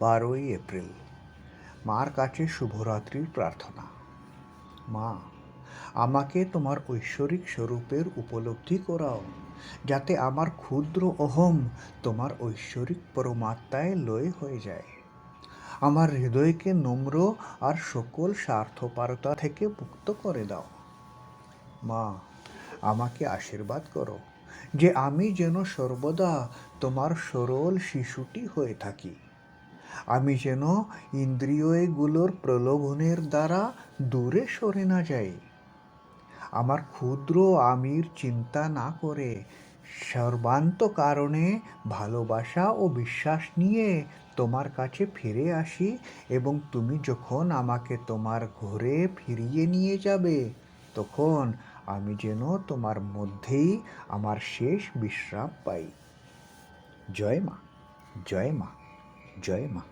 বারোই এপ্রিল, মার কাছে শুভরাত্রির প্রার্থনা। মা, আমাকে তোমার ঐশ্বরিক স্বরূপের উপলব্ধি করাও, যাতে আমার ক্ষুদ্র অহম তোমার ঐশ্বরিক পরমাত্মায় লয় হয়ে যায়। আমার হৃদয়কে নম্র আর সকল স্বার্থপরতা থেকে মুক্ত করে দাও। মা, আমাকে আশীর্বাদ করো যে আমি যেন সর্বদা তোমার সরল শিশুটি হয়ে থাকি। আমি যেন ইন্দ্রিয়গুলোর প্রলোভনের দ্বারা দূরে সরে না যাই। আমার ক্ষুদ্র আমির চিন্তা না করে সর্বান্ত কারণে ভালোবাসা ও বিশ্বাস নিয়ে তোমার কাছে ফিরে আসি এবং তুমি যখন আমাকে তোমার ঘরে ফিরিয়ে নিয়ে যাবে, তখন আমি যেন তোমার মধ্যেই আমার শেষ বিশ্রাম পাই। জয় মা জয় মা। জয় মা